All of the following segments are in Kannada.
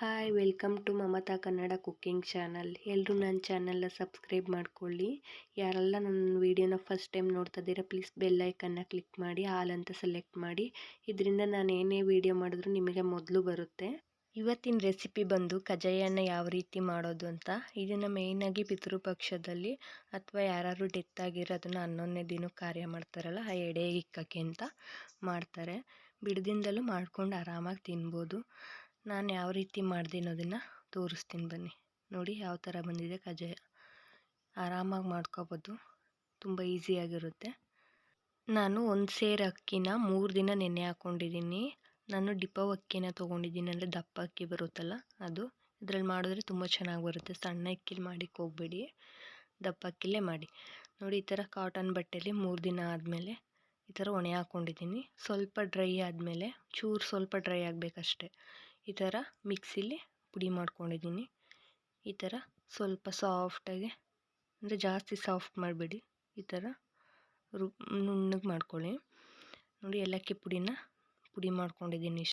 Hi welcome to Mamata Kannada cooking channel ಎಲ್ಲರೂ ನನ್ನ ಚಾನಲ್ನ ಸಬ್ಸ್ಕ್ರೈಬ್ ಮಾಡ್ಕೊಳ್ಳಿ. ಯಾರೆಲ್ಲ ನನ್ನ ವೀಡಿಯೋನ ಫಸ್ಟ್ ಟೈಮ್ ನೋಡ್ತಾ ಇದ್ದೀರಾ ಪ್ಲೀಸ್ ಬೆಲ್ಲೈಕನ್ನ ಕ್ಲಿಕ್ ಮಾಡಿ ಆಲ್ ಅಂತ ಸೆಲೆಕ್ಟ್ ಮಾಡಿ. ಇದರಿಂದ ನಾನು ಏನೇ ವೀಡಿಯೋ ಮಾಡಿದ್ರೂ ನಿಮಗೆ ಮೊದಲು ಬರುತ್ತೆ. ಇವತ್ತಿನ ರೆಸಿಪಿ ಬಂದು ಕಜ್ಜಾಯನ ಯಾವ ರೀತಿ ಮಾಡೋದು ಅಂತ, ಇದನ್ನು ಮೇಯ್ನಾಗಿ ಪಿತೃಪಕ್ಷದಲ್ಲಿ ಅಥವಾ ಯಾರು ಡೆತ್ ಆಗಿರೋ ಅದನ್ನು ಹನ್ನೊಂದನೇ ದಿನಕ್ಕೆ ಕಾರ್ಯ ಮಾಡ್ತಾರಲ್ಲ, ಆ ಎಡೆ ಇಕ್ಕಕ್ಕೆ ಅಂತ ಮಾಡ್ತಾರೆ. ಬಿಡದಿಂದಲೂ ಮಾಡ್ಕೊಂಡು ಆರಾಮಾಗಿ ತಿನ್ಬೋದು. ನಾನು ಯಾವ ರೀತಿ ಮಾಡಿದೆ ಅನ್ನೋದನ್ನು ತೋರಿಸ್ತೀನಿ ಬನ್ನಿ. ನೋಡಿ ಯಾವ ಥರ ಬಂದಿದೆ ಕಜ್ಜಾಯ. ಆರಾಮಾಗಿ ಮಾಡ್ಕೋಬೋದು. ತುಂಬ ಈಸಿಯಾಗಿರುತ್ತೆ ನಾನು ಒಂದು ಸೇರು ಅಕ್ಕಿನ ಮೂರು ದಿನ ನೆನೆ ಹಾಕ್ಕೊಂಡಿದ್ದೀನಿ ನಾನು ಡಿಪೋ ಅಕ್ಕಿನ ತೊಗೊಂಡಿದ್ದೀನಿ ಅಂದರೆ ದಪ್ಪ ಅಕ್ಕಿ ಬರುತ್ತಲ್ಲ ಅದು. ಇದರಲ್ಲಿ ಮಾಡಿದ್ರೆ ತುಂಬ ಚೆನ್ನಾಗಿ ಬರುತ್ತೆ. ಸಣ್ಣ ಅಕ್ಕಿಲಿ ಮಾಡಿಕ್ಕೆ ಹೋಗಬೇಡಿ. ದಪ್ಪ ಅಕ್ಕಿಲೇ ಮಾಡಿ. ನೋಡಿ ಈ ಥರ ಕಾಟನ್ ಬಟ್ಟೆಯಲ್ಲಿ ಮೂರು ದಿನ ಆದಮೇಲೆ ಈ ಥರ ಒಣೆ ಹಾಕ್ಕೊಂಡಿದ್ದೀನಿ ಸ್ವಲ್ಪ ಡ್ರೈ ಆದಮೇಲೆ ಚೂರು ಸ್ವಲ್ಪ ಡ್ರೈ ಆಗಬೇಕಷ್ಟೆ. ಈ ಥರ ಮಿಕ್ಸಿಲಿ ಪುಡಿ ಮಾಡ್ಕೊಂಡಿದ್ದೀನಿ. ಈ ಥರ ಸ್ವಲ್ಪ ಸಾಫ್ಟಾಗಿ, ಅಂದರೆ ಜಾಸ್ತಿ ಸಾಫ್ಟ್ ಮಾಡಬೇಡಿ. ಈ ಥರ ರು, ನುಣ್ಣಗೆ ಮಾಡ್ಕೊಳ್ಳಿ. ನೋಡಿ ಏಲಕ್ಕಿ ಪುಡಿನ ಪುಡಿ ಮಾಡ್ಕೊಂಡಿದ್ದೀನಿ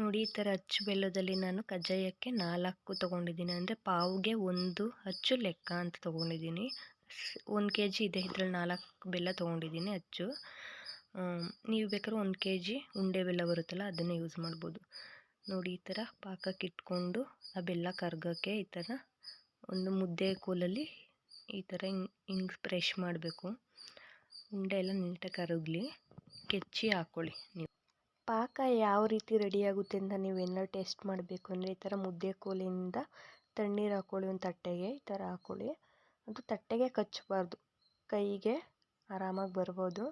ನೋಡಿ ಈ ಥರ ಅಚ್ಚು ಬೆಲ್ಲದಲ್ಲಿ ನಾನು ಕಜ್ಜಾಯಕ್ಕೆ ನಾಲ್ಕು ತೊಗೊಂಡಿದ್ದೀನಿ. ಅಂದರೆ ಪಾವ್ಗೆ ಒಂದು ಅಚ್ಚು ಲೆಕ್ಕ ಅಂತ ತೊಗೊಂಡಿದ್ದೀನಿ. ಒಂದು ಕೆ ಜಿ ಇದೆ. ಇದ್ರಲ್ಲಿ ನಾಲ್ಕು ಬೆಲ್ಲ ತೊಗೊಂಡಿದ್ದೀನಿ ಅಚ್ಚು. ನೀವು ಬೇಕಾದ್ರೆ ಒಂದು ಕೆ ಜಿ ಉಂಡೆ ಬೆಲ್ಲ ಬರುತ್ತಲ್ಲ, ಅದನ್ನೇ ಯೂಸ್ ಮಾಡ್ಬೋದು. ನೋಡಿ ಈ ಥರ ಪಾಕಕ್ಕೆ ಇಟ್ಕೊಂಡು ಆ ಬೆಲ್ಲ ಕರ್ಗೋಕ್ಕೆ ಈ ಥರ ಒಂದು ಮುದ್ದೆ ಕೋಲಲ್ಲಿ ಈ ಥರ ಹಿಂಗೆ ಪ್ರೆಶ್ ಮಾಡಬೇಕು. ಉಂಡೆ ಎಲ್ಲ ನೀಟಾಗಿ ಕರಗಲಿ, ಕೆಚ್ಚಿ ಹಾಕ್ಕೊಳ್ಳಿ ನೀವು. ಪಾಕ ಯಾವ ರೀತಿ ರೆಡಿಯಾಗುತ್ತೆ ಅಂತ ನೀವೆಲ್ಲ ಟೇಸ್ಟ್ ಮಾಡಬೇಕು ಅಂದರೆ ಈ ಥರ ಮುದ್ದೆ ಕೋಲಿಂದ ತಣ್ಣೀರು ಹಾಕ್ಕೊಳ್ಳಿ ಒಂದು ತಟ್ಟೆಗೆ ಈ ಥರ ಹಾಕ್ಕೊಳ್ಳಿ ಅದು ತಟ್ಟೆಗೆ ಕಚ್ಚಬಾರ್ದು. ಕೈಗೆ ಆರಾಮಾಗಿ ಬರ್ಬೋದು.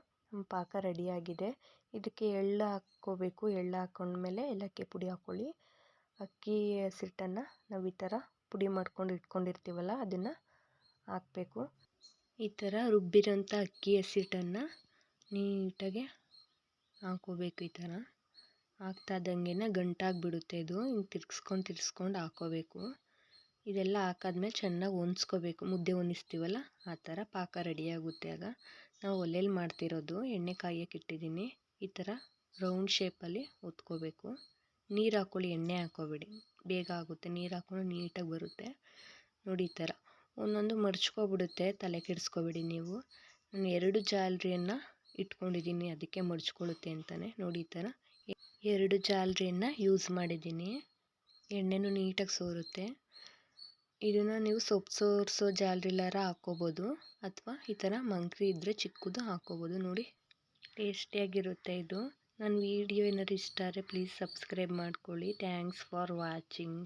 ಪಾಕ ರೆಡಿಯಾಗಿದೆ. ಇದಕ್ಕೆ ಎಳ್ಳು ಹಾಕ್ಕೋಬೇಕು. ಎಳ್ಳು ಹಾಕ್ಕೊಂಡ್ಮೇಲೆ ಏಲಕ್ಕಿ ಪುಡಿ ಹಾಕ್ಕೊಳ್ಳಿ ಅಕ್ಕಿ ಹಸಿಟ್ಟನ್ನು ನಾವು ಈ ಥರ ಪುಡಿ ಮಾಡ್ಕೊಂಡು ಇಟ್ಕೊಂಡಿರ್ತೀವಲ್ಲ, ಅದನ್ನು ಹಾಕಬೇಕು. ಈ ಥರ ರುಬ್ಬಿರೋಂಥ ಅಕ್ಕಿ ಹಸಿಟ್ಟನ್ನು ನೀಟಾಗಿ ಹಾಕ್ಕೋಬೇಕು ಈ ಥರ. ಹಾಕ್ತಾ ಇದ್ದಂಗೆ ಗಂಟಾಗಿಬಿಡುತ್ತೆ ಇದು. ಹಿಂಗೆ ತಿರ್ಗಿಸ್ಕೊಂಡು ತಿರ್ಗಿಸ್ಕೊಂಡು ಹಾಕ್ಕೋಬೇಕು ಇದೆಲ್ಲ ಹಾಕಾದ್ಮೇಲೆ ಚೆನ್ನಾಗಿ ಹೊಂದ್ಸ್ಕೋಬೇಕು. ಮುದ್ದೆ ಹೊಂದಿಸ್ತೀವಲ್ಲ? ಆ ಥರ ಪಾಕ ರೆಡಿಯಾಗುತ್ತೆ ಆಗ. ನಾವು ಒಲೆಯಲ್ಲಿ ಮಾಡ್ತಿರೋದು ಎಣ್ಣೆ ಕಾಯಕ್ಕೆ ಇಟ್ಟಿದ್ದೀನಿ. ಈ ಥರ ರೌಂಡ್ ಶೇಪಲ್ಲಿ ಒತ್ಕೋಬೇಕು. ನೀರು ಹಾಕ್ಕೊಳ್ಳಿ ಎಣ್ಣೆ ಹಾಕ್ಕೋಬೇಡಿ ಬೇಗ ಆಗುತ್ತೆ. ನೀರು ಹಾಕ್ಕೊಂಡು ನೀಟಾಗಿ ಬರುತ್ತೆ. ನೋಡಿ ಈ ಥರ. ಒಂದೊಂದು ಮಡ್ಚ್ಕೊಬಿಡುತ್ತೆ ತಲೆ ಕೆಡಿಸ್ಕೋಬೇಡಿ ನೀವು. ನಾನು ಎರಡು ಜಾಲರಿಯನ್ನು ಇಟ್ಕೊಂಡಿದ್ದೀನಿ. ಅದಕ್ಕೆ ಮಡ್ಚ್ಕೊಳ್ಳುತ್ತೆ ಅಂತಲೇ ನೋಡಿ ಈ ಥರ. ಎರಡು ಜಾಲರಿಯನ್ನು ಯೂಸ್ ಮಾಡಿದ್ದೀನಿ. ಎಣ್ಣೆನೂ ನೀಟಾಗಿ ಸೋರುತ್ತೆ. ಇದನ್ನು ನೀವು ಸೊಪ್ಪು ಸೋರಿಸೋ ಜಾಲರಿಲಾರ ಹಾಕ್ಕೋಬೋದು ಅಥವಾ ಈ ಥರ ಮಂಕ್ರಿ ಇದ್ದರೆ ಚಿಕ್ಕದು ಹಾಕ್ಕೋಬೋದು. ನೋಡಿ, ಟೇಸ್ಟಿಯಾಗಿರುತ್ತೆ ಇದು. ನನ್ನ ವೀಡಿಯೋ ಏನಾದ್ರು ಇಷ್ಟ ಆದರೆ ಪ್ಲೀಸ್ ಸಬ್ಸ್ಕ್ರೈಬ್ ಮಾಡ್ಕೊಳ್ಳಿ. Thanks for watching.